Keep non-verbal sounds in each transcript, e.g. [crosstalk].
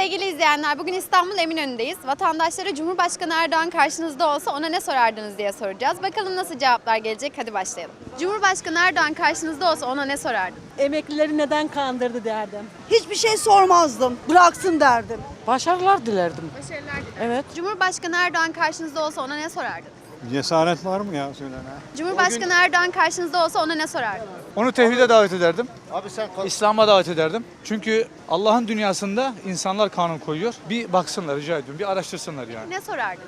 Sevgili izleyenler, bugün İstanbul Eminönü'ndeyiz. Vatandaşlara Cumhurbaşkanı Erdoğan karşınızda olsa ona ne sorardınız diye soracağız. Bakalım nasıl cevaplar gelecek, hadi başlayalım. Cumhurbaşkanı Erdoğan karşınızda olsa ona ne sorardın? Emeklileri neden kandırdı derdim. Hiçbir şey sormazdım. Bıraksın derdim. Başarılar dilerdim. Başarılar dilerim. Evet. Cumhurbaşkanı Erdoğan karşınızda olsa ona ne sorardın? Cesaret var mı ya söylene? Cumhurbaşkanı Erdoğan karşınızda olsa ona ne sorardın? Onu tevhide davet ederdim. Abi sen İslam'a davet ederdim. Çünkü Allah'ın dünyasında insanlar kanun koyuyor. Bir baksınlar rica ediyorum. Bir araştırsınlar yani. Ne sorardın?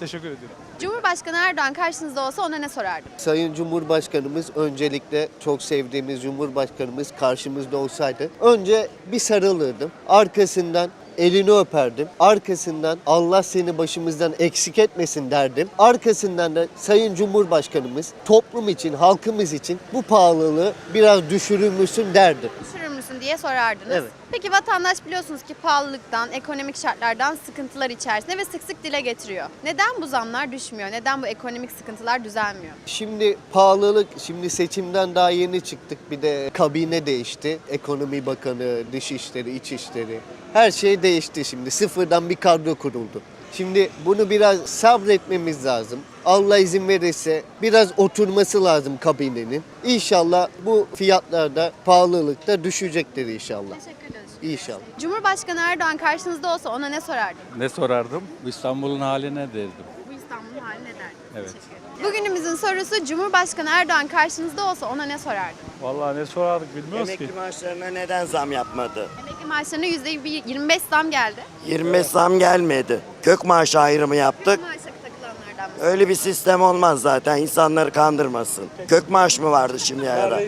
Teşekkür ediyorum. Cumhurbaşkanı Erdoğan karşınızda olsa ona ne sorardın? Sayın Cumhurbaşkanımız öncelikle çok sevdiğimiz Cumhurbaşkanımız karşımızda olsaydı önce bir sarılırdım. Arkasından elini öperdim. Arkasından Allah seni başımızdan eksik etmesin derdim. Arkasından da Sayın Cumhurbaşkanımız toplum için, halkımız için bu pahalılığı biraz düşürür müsün derdim. Düşürür diye sorardınız. Evet. Peki vatandaş biliyorsunuz ki pahalılıktan, ekonomik şartlardan sıkıntılar içerisinde ve sık sık dile getiriyor. Neden bu zamlar düşmüyor? Neden bu ekonomik sıkıntılar düzelmiyor? Şimdi pahalılık, şimdi seçimden daha yeni çıktık. Bir de kabine değişti. Ekonomi Bakanı, Dışişleri, İçişleri. Her şey değişti şimdi. Sıfırdan bir kadro kuruldu. Şimdi bunu biraz sabretmemiz lazım. Allah izin verirse biraz oturması lazım kabinenin. İnşallah bu fiyatlarda, pahalılıkta düşecektir inşallah. Teşekkür ederiz. İnşallah. Cumhurbaşkanı Erdoğan karşınızda olsa ona ne sorardın? Ne sorardım? İstanbul'un haline derdim. Bu İstanbul'un hali ne derdin? Evet. Bugünümüzün sorusu Cumhurbaşkanı Erdoğan karşınızda olsa ona ne sorardın? Vallahi ne sorardık bilmiyoruz Emekli maaşlarına neden zam yapmadı? Emekli maaşlarına %25 zam geldi. 25 zam gelmedi. Kök maaşı ayrımı yaptık. Mı? Öyle bir sistem olmaz zaten. İnsanları kandırmasın. Kök maaş mı vardı şimdiye kadar?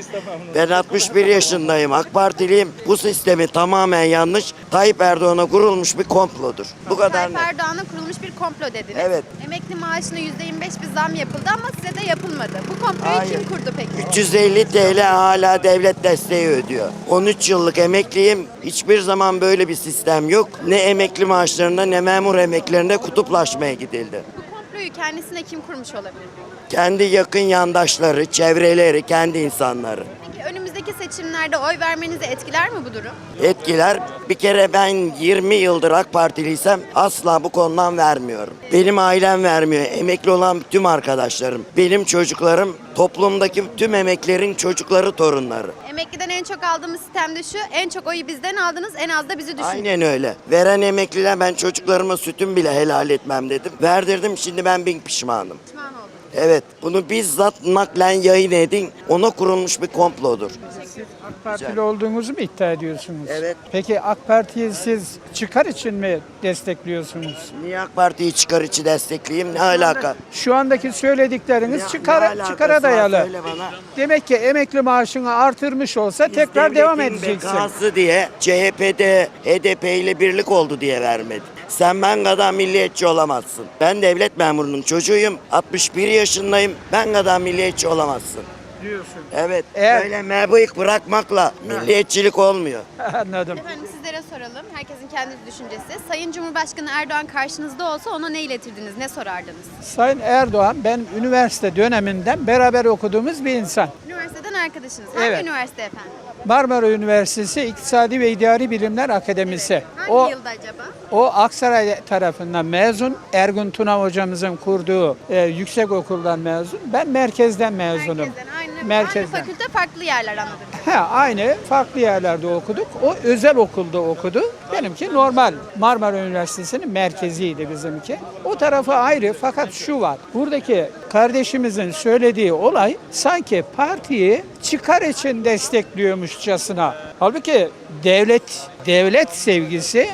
Ben 61 yaşındayım. AK Partiliyim. Bu sistemi tamamen yanlış. Tayyip Erdoğan'a kurulmuş bir komplodur. Bu kadar Tayyip net. Erdoğan'a kurulmuş bir komplo dediniz. Evet. Emekli maaşına %25 bir zam yapıldı ama size de yapılmadı. Bu komployu Hayır. kim kurdu peki? 350 TL hala devlet desteği ödüyor. 13 yıllık emekliyim. Hiçbir zaman böyle bir sistem yok. Ne emekli maaşlarında ne memur emeklerinde kutuplaşmaya gidildi. Bu komployu kendisine kim kurmuş olabilir? Kendi yakın yandaşları, çevreleri, kendi insanları. Seçimlerde oy vermenizi etkiler mi bu durum? Etkiler. Bir kere ben 20 yıldır AK Partiliysem asla bu konudan vermiyorum. Benim ailem vermiyor. Emekli olan tüm arkadaşlarım. Benim çocuklarım toplumdaki tüm emeklerin çocukları, torunları. Emekliden en çok aldığımız sistem de şu, en çok oyu bizden aldınız, en az da bizi düşünün. Aynen öyle. Veren emekliler ben çocuklarıma sütüm bile helal etmem dedim. Verdirdim şimdi ben bin pişmanım. Pişman oldum. Evet bunu bizzat naklen yayın edin. Ona kurulmuş bir komplodur. AK Partili olduğunuzu mu iddia ediyorsunuz? Evet. Peki AK Parti'yi siz çıkar için mi destekliyorsunuz? Niye AK Parti'yi çıkar içi destekleyeyim ne alaka? Şu andaki söyledikleriniz Ne- çıkara, alakası çıkara var? dayalı. Söyle bana. Demek ki emekli maaşını artırmış olsa tekrar devam Devletin edeceksin. bekası diye CHP'de HDP ile birlik oldu diye vermedi. Sen ben kadar milliyetçi olamazsın. Ben devlet memurunun çocuğuyum. 61 yaşındayım. Ben kadar milliyetçi olamazsın. Diyorsun. Evet. Eğer- Böyle mebıyık bırakmakla milliyetçilik olmuyor. [laughs] Anladım. Efendim sizlere soralım, herkesin kendi düşüncesi. Sayın Cumhurbaşkanı Erdoğan karşınızda olsa ona ne iletirdiniz, ne sorardınız? Sayın Erdoğan ben üniversite döneminden beraber okuduğumuz bir insan. Üniversiteden arkadaşınız. Hangi Evet. üniversite efendim? Marmara Üniversitesi İktisadi ve İdari Bilimler Akademisi. Hangi O yılda acaba? O Aksaray tarafından mezun. Ergun Tuna hocamızın kurduğu e, yüksek okuldan mezun. Ben merkezden mezunum. Merkezden, Merkezden. aynı fakülte farklı yerler anladım. He, aynı farklı yerlerde okuduk. O özel okulda okudu. Benimki normal. Marmara Üniversitesi'nin merkeziydi bizimki. O tarafı ayrı fakat şu var. Buradaki kardeşimizin söylediği olay sanki partiyi çıkar için destekliyormuşçasına. Halbuki devlet devlet sevgisi,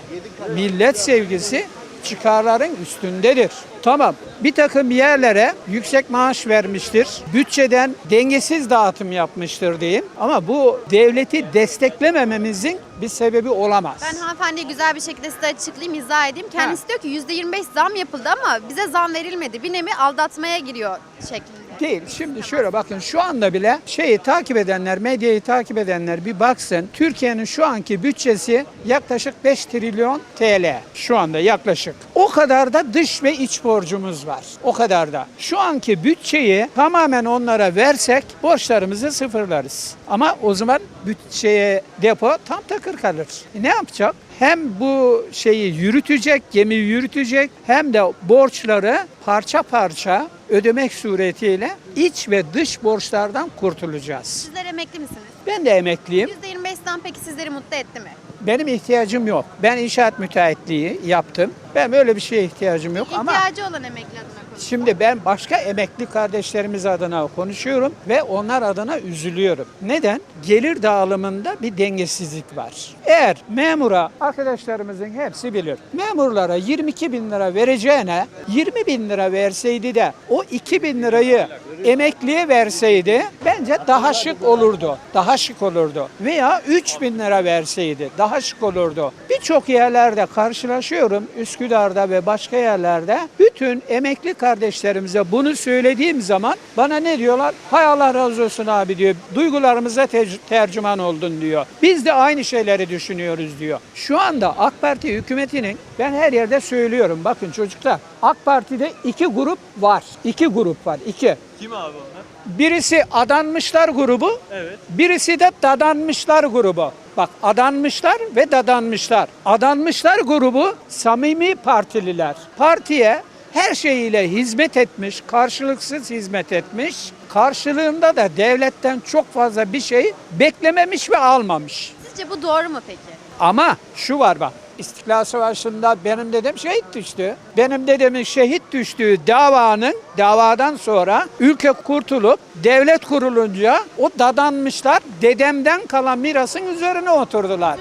millet sevgisi çıkarların üstündedir. Tamam bir takım yerlere yüksek maaş vermiştir. Bütçeden dengesiz dağıtım yapmıştır diyeyim. Ama bu devleti desteklemememizin bir sebebi olamaz. Ben hanımefendiye güzel bir şekilde size açıklayayım, izah edeyim. Kendisi diyor ki %25 zam yapıldı ama bize zam verilmedi. Bir nevi aldatmaya giriyor şeklinde. Değil. Şimdi şöyle bakın şu anda bile şeyi takip edenler, medyayı takip edenler bir baksın. Türkiye'nin şu anki bütçesi yaklaşık 5 trilyon TL. Şu anda yaklaşık. O kadar da dış ve iç borcumuz var. O kadar da. Şu anki bütçeyi tamamen onlara versek borçlarımızı sıfırlarız. Ama o zaman bütçeye depo tam takır kalır. E ne yapacak? Hem bu şeyi yürütecek, gemiyi yürütecek hem de borçları parça parça ödemek suretiyle iç ve dış borçlardan kurtulacağız. Sizler emekli misiniz? Ben de emekliyim. %25 zam peki sizleri mutlu etti mi? Benim ihtiyacım yok. Ben inşaat müteahhitliği yaptım. Ben böyle bir şeye ihtiyacım yok ama İhtiyacı olan emekli konuşuyorum. Şimdi ben başka emekli kardeşlerimiz adına konuşuyorum ve onlar adına üzülüyorum. Neden? Gelir dağılımında bir dengesizlik var. Eğer memura arkadaşlarımızın hepsi bilir. Memurlara 22 bin lira vereceğine 20 bin lira verseydi de o 2 bin lirayı emekliye verseydi bence daha şık olurdu. Daha şık olurdu. Veya 3 bin lira verseydi daha şık olurdu. Birçok yerlerde karşılaşıyorum Üsküdar'da ve başka yerlerde bütün emekli kardeşlerimize bunu söylediğim zaman bana ne diyorlar? Hay Allah razı olsun abi diyor. Duygularımıza te- tercüman oldun diyor. Biz de aynı şeyleri düşünüyoruz diyor. Şu anda AK Parti hükümetinin ben her yerde söylüyorum. Bakın çocuklar AK Parti'de iki grup var. İki grup var. İki. Kim abi onlar? Birisi adanmışlar grubu, Evet. birisi de dadanmışlar grubu. Bak adanmışlar ve dadanmışlar. Adanmışlar grubu samimi partililer. Partiye her şeyiyle hizmet etmiş, karşılıksız hizmet etmiş. Karşılığında da devletten çok fazla bir şey beklememiş ve almamış. Sizce bu doğru mu peki? Ama şu var bak. İstiklal Savaşı'nda benim dedem şehit düştü. Benim dedemin şehit düştüğü davanın davadan sonra ülke kurtulup devlet kurulunca o dadanmışlar dedemden kalan mirasın üzerine oturdular.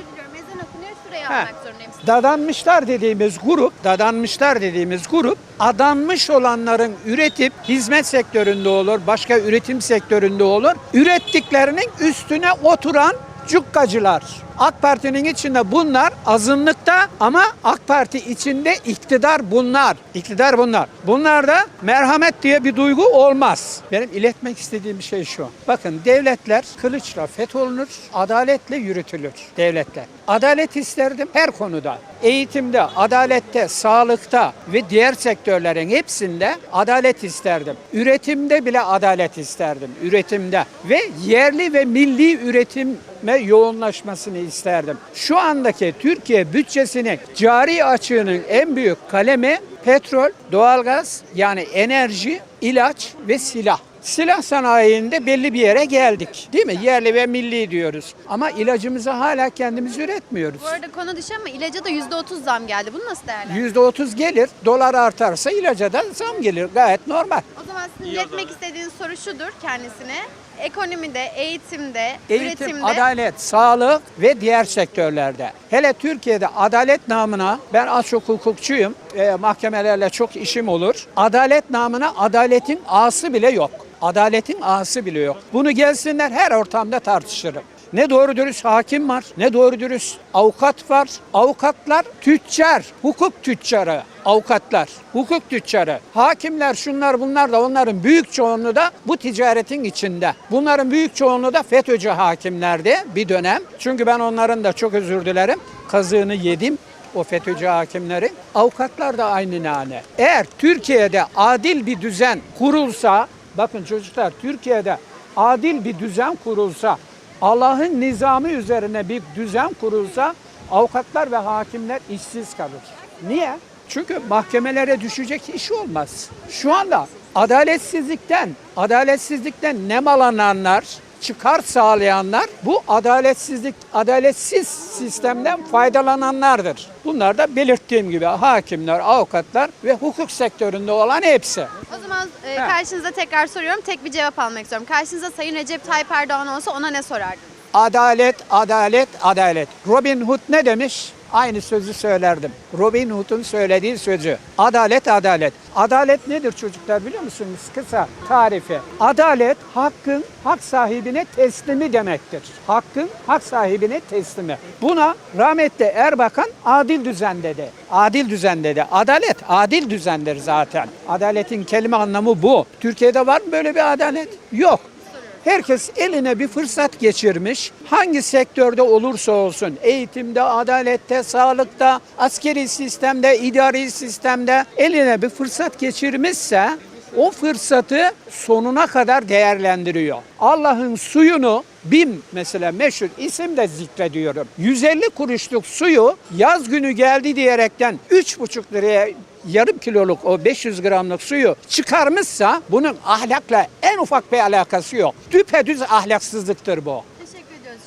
Zorundayım. Dadanmışlar dediğimiz grup, dadanmışlar dediğimiz grup adanmış olanların üretip hizmet sektöründe olur, başka üretim sektöründe olur. Ürettiklerinin üstüne oturan cukkacılar. AK Parti'nin içinde bunlar azınlıkta ama AK Parti içinde iktidar bunlar. İktidar bunlar. Bunlarda merhamet diye bir duygu olmaz. Benim iletmek istediğim şey şu. Bakın devletler kılıçla fetholunur, adaletle yürütülür devletler. Adalet isterdim her konuda. Eğitimde, adalette, sağlıkta ve diğer sektörlerin hepsinde adalet isterdim. Üretimde bile adalet isterdim. Üretimde ve yerli ve milli üretime yoğunlaşmasını isterdim. Şu andaki Türkiye bütçesinin cari açığının en büyük kalemi petrol, doğalgaz yani enerji, ilaç ve silah. Silah sanayinde belli bir yere geldik. Değil mi? Yerli ve milli diyoruz. Ama ilacımızı hala kendimiz üretmiyoruz. Bu arada konu dışı ama ilaca da %30 zam geldi. Bunu nasıl değerlendiriyorsunuz? %30 gelir. Dolar artarsa ilaca da zam gelir. Gayet normal. O zaman sizin iletmek istediğiniz soru şudur kendisine. Ekonomide, eğitimde, Eğitim, üretimde adalet, sağlık ve diğer sektörlerde. Hele Türkiye'de adalet namına ben az çok hukukçuyum. e, mahkemelerle çok işim olur. Adalet namına adaletin ağası bile yok. Adaletin ağası bile yok. Bunu gelsinler her ortamda tartışırım. Ne doğru dürüst hakim var, ne doğru dürüst avukat var. Avukatlar tüccar, hukuk tüccarı avukatlar, hukuk tüccarı, hakimler şunlar bunlar da onların büyük çoğunluğu da bu ticaretin içinde. Bunların büyük çoğunluğu da FETÖ'cü hakimlerdi bir dönem. Çünkü ben onların da çok özür dilerim kazığını yedim o FETÖ'cü hakimleri. Avukatlar da aynı nane. Eğer Türkiye'de adil bir düzen kurulsa, bakın çocuklar Türkiye'de adil bir düzen kurulsa, Allah'ın nizamı üzerine bir düzen kurulsa avukatlar ve hakimler işsiz kalır. Niye? Çünkü mahkemelere düşecek iş olmaz. Şu anda adaletsizlikten, adaletsizlikten nemalananlar, çıkar sağlayanlar bu adaletsizlik, adaletsiz sistemden faydalananlardır. Bunlar da belirttiğim gibi hakimler, avukatlar ve hukuk sektöründe olan hepsi. O zaman e, karşınıza tekrar soruyorum. Tek bir cevap almak istiyorum. Karşınıza Sayın Recep Tayyip Erdoğan olsa ona ne sorardınız? Adalet, adalet, adalet. Robin Hood ne demiş? Aynı sözü söylerdim. Robin Hood'un söylediği sözü. Adalet, adalet. Adalet nedir çocuklar biliyor musunuz? Kısa tarifi. Adalet hakkın hak sahibine teslimi demektir. Hakkın hak sahibine teslimi. Buna rahmetli Erbakan adil düzen dedi. Adil düzen dedi. Adalet adil düzendir zaten. Adaletin kelime anlamı bu. Türkiye'de var mı böyle bir adalet? Yok. Herkes eline bir fırsat geçirmiş. Hangi sektörde olursa olsun, eğitimde, adalette, sağlıkta, askeri sistemde, idari sistemde eline bir fırsat geçirmişse o fırsatı sonuna kadar değerlendiriyor. Allah'ın suyunu BİM mesela meşhur isim de zikrediyorum. 150 kuruşluk suyu yaz günü geldi diyerekten 3,5 liraya yarım kiloluk o 500 gramlık suyu çıkarmışsa bunun ahlakla en ufak bir alakası yok. Düpedüz ahlaksızlıktır bu. Teşekkür ediyoruz.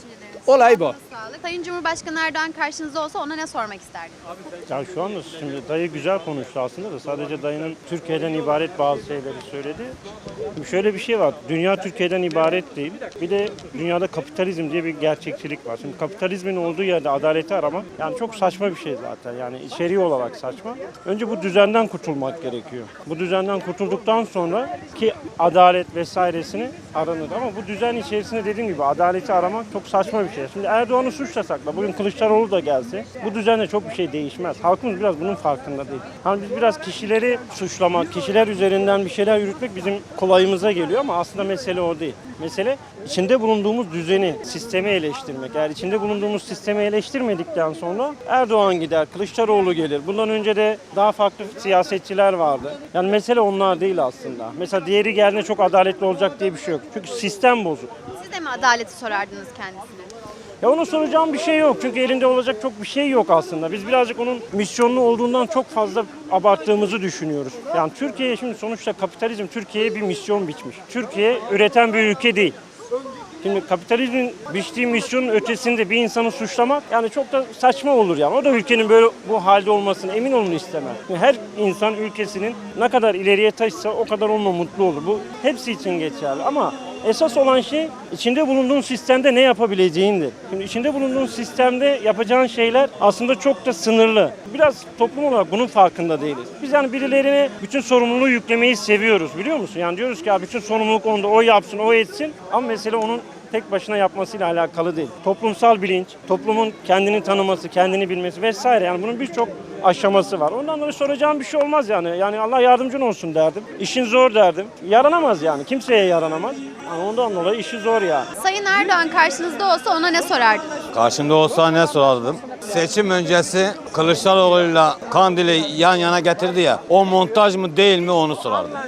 Olay bu. Sağlık. Sayın Cumhurbaşkanı Erdoğan karşınızda olsa ona ne sormak isterdiniz? Ya şu anda şimdi dayı güzel konuştu aslında da sadece dayının Türkiye'den ibaret bazı şeyleri söyledi. Şimdi şöyle bir şey var. Dünya Türkiye'den ibaret değil. Bir de dünyada kapitalizm diye bir gerçekçilik var. Şimdi kapitalizmin olduğu yerde adaleti aramak yani çok saçma bir şey zaten. Yani içeriği olarak saçma. Önce bu düzenden kurtulmak gerekiyor. Bu düzenden kurtulduktan sonra ki adalet vesairesini aranır. Ama bu düzen içerisinde dediğim gibi adaleti aramak çok saçma bir şey. Şimdi Erdoğan'ı suçlasak da bugün Kılıçdaroğlu da gelse bu düzenle çok bir şey değişmez. Halkımız biraz bunun farkında değil. Hani biz biraz kişileri suçlamak, kişiler üzerinden bir şeyler yürütmek bizim kolayımıza geliyor ama aslında mesele o değil. Mesele içinde bulunduğumuz düzeni, sistemi eleştirmek. Eğer içinde bulunduğumuz sistemi eleştirmedikten sonra Erdoğan gider, Kılıçdaroğlu gelir. Bundan önce de daha farklı siyasetçiler vardı. Yani mesele onlar değil aslında. Mesela diğeri geldiğinde çok adaletli olacak diye bir şey yok. Çünkü sistem bozuk. Siz de mi adaleti sorardınız kendisine? Ya ona soracağım bir şey yok. Çünkü elinde olacak çok bir şey yok aslında. Biz birazcık onun misyonlu olduğundan çok fazla abarttığımızı düşünüyoruz. Yani Türkiye şimdi sonuçta kapitalizm Türkiye'ye bir misyon biçmiş. Türkiye üreten bir ülke değil. Şimdi kapitalizmin biçtiği misyonun ötesinde bir insanı suçlamak yani çok da saçma olur yani. O da ülkenin böyle bu halde olmasını emin olun istemez. Her insan ülkesinin ne kadar ileriye taşısa o kadar onunla mutlu olur. Bu hepsi için geçerli ama esas olan şey içinde bulunduğun sistemde ne yapabileceğindir. Şimdi içinde bulunduğun sistemde yapacağın şeyler aslında çok da sınırlı. Biraz toplum olarak bunun farkında değiliz. Biz yani birilerine bütün sorumluluğu yüklemeyi seviyoruz biliyor musun? Yani diyoruz ki ya bütün sorumluluk onda o yapsın o etsin ama mesele onun tek başına yapmasıyla alakalı değil. Toplumsal bilinç, toplumun kendini tanıması, kendini bilmesi vesaire yani bunun birçok aşaması var. Ondan dolayı soracağım bir şey olmaz yani. Yani Allah yardımcın olsun derdim. İşin zor derdim. Yaranamaz yani. Kimseye yaranamaz. Yani ondan dolayı işi zor yani. Sayın Erdoğan karşınızda olsa ona ne sorardınız? Karşımda olsa ne sorardım? Seçim öncesi Kılıçdaroğlu'yla Kandil'i yan yana getirdi ya. O montaj mı değil mi onu sorardım.